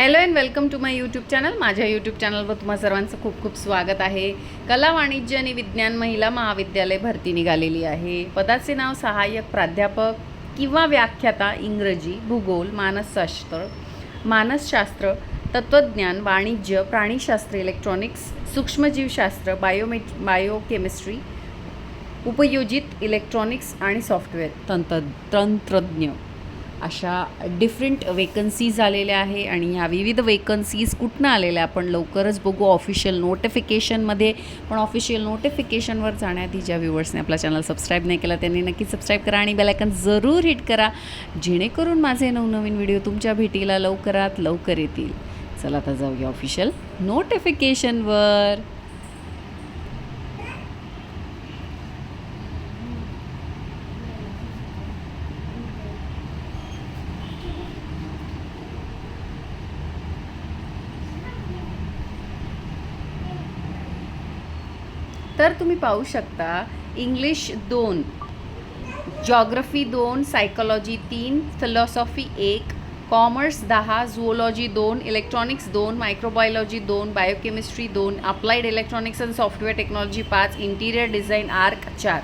Hello and welcome to my YouTube channel. माझ्या YouTube चॅनलवर तुम्हा सर्वांचं खूप खूप स्वागत आहे. कला वाणिज्य आणि विज्ञान महिला महाविद्यालय भरती निघालेली आहे. पदाचे नाव सहाय्यक प्राध्यापक किंवा व्याख्याता इंग्रजी भूगोल मानसशास्त्र मानसशास्त्र तत्त्वज्ञान वाणिज्य प्राणीशास्त्र इलेक्ट्रॉनिक्स सूक्ष्मजीवशास्त्र बायोमे बायोकेमिस्ट्री उपयोजित इलेक्ट्रॉनिक्स आणि सॉफ्टवेअर तंत्र तंत्रज्ञ. अशा डिफरंट वेकन्सीज आलेल्या आहे आणि ह्या विविध वेकन्सीज कुठनं आलेल्या आपण लवकरच बघू. ऑफिशियल नोटिफिकेशनमध्ये पण ऑफिशियल नोटिफिकेशनवर जाण्याआधी ज्या व्ह्युअर्सने आपला चॅनल सबस्क्राईब नाही केला त्यांनी नक्की सबस्क्राईब करा आणि बेलायकन जरूर हिट करा. जेणेकरून माझे नवनवीन व्हिडिओ तुमच्या भेटीला लवकरात लवकर येतील. चला आता जाऊया ऑफिशियल नोटिफिकेशनवर तर तुम्ही पाहू शकता इंग्लिश दोन जॉग्रफी दोन सायकोलॉजी तीन फिलॉसॉफी एक कॉमर्स दहा झुओलॉजी दोन इलेक्ट्रॉनिक्स दोन मायक्रोबायोलॉजी दोन बायोकेमिस्ट्री दोन applied electronics and software technology पाच इंटिरियर डिझाईन आर्क चार.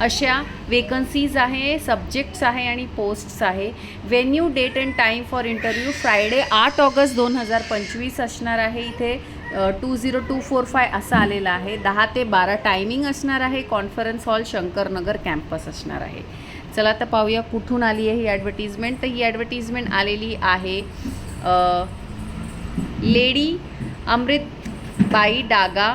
अशा वेकन्सीज आहे सब्जेक्ट्स आहे आणि पोस्ट्स आहे. Venue date and time for interview Friday आठ ऑगस्ट दोन हजार पंचवीस असणार आहे इथे. Two zero two four five असं आलेलं आहे दहा ते बारा टायमिंग असणार आहे कॉन्फरन्स हॉल शंकरनगर कॅम्पस असणार आहे चला आता पाहूया कुठून आली आहे ही ॲडव्हर्टिजमेंट तर ही ॲडव्हर्टिजमेंट आलेली आहे lady Amritbai Daga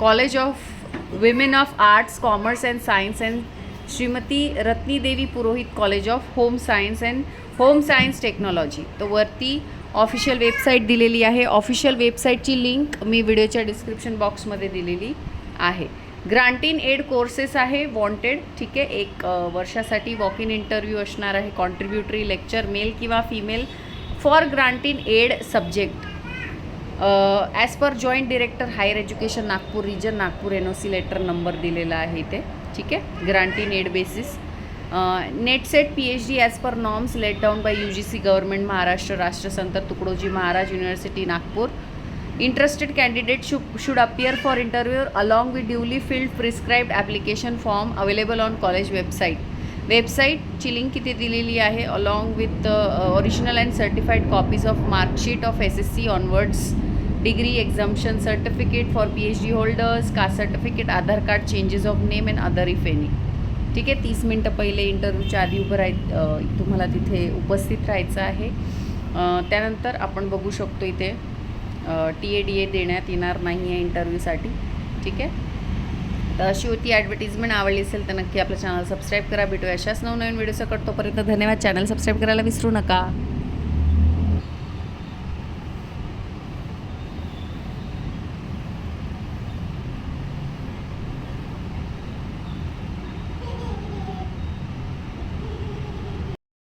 college of women of arts commerce and science and Shrimati Ratnidevi Purohit college of home science and home science technology तो वरती ऑफिशियल वेबसाईट दिलेली आहे. ऑफिशियल वेबसाईटची लिंक मी व्हिडिओच्या डिस्क्रिप्शन बॉक्समध्ये दिलेली आहे. ग्रांटीन एड कोर्सेस आहे wanted ठीक आहे. एक वर्षासाठी वॉक इन इंटरव्ह्यू असणार आहे कॉन्ट्रीब्युटरी लेक्चर मेल किंवा female for grant in aid subject. As per joint director higher education Nagpur region Nagpur N O C letter number दिलेला आहे इथे ठीक आहे. Grant in aid basis NET SET P H D as per norms laid down by U G C government Maharashtra Rashtrasant Tukdoji Maharaj university Nagpur interested candidate should, should appear for interview along with duly filled prescribed application form available on college website वेबसाईटची link इथे दिलेली आहे along with original and certified copies of marksheet of S S C onwards degree exemption certificate for P H D holders caste certificate Aadhaar card changes of name and other if any ठीक आहे तीस मिनटं पहिले इंटरव्ह्यूच्या आधी उभं राह तुम्हाला तिथे उपस्थित राहायचं आहे. त्यानंतर आपण बघू शकतो इथे टी ए डी ए देण्यात येणार नाही आहे इंटरव्ह्यूसाठी ठीक आहे? तर अशी होती ॲडव्हर्टिजमेंट आवडली असेल तर नक्की आपलं चॅनल सबस्क्राईब करा. भेटूया अशाच नवनवीन व्हिडिओ सकट तोपर्यंत धन्यवाद. चॅनल सबस्क्राईब करायला विसरू नका.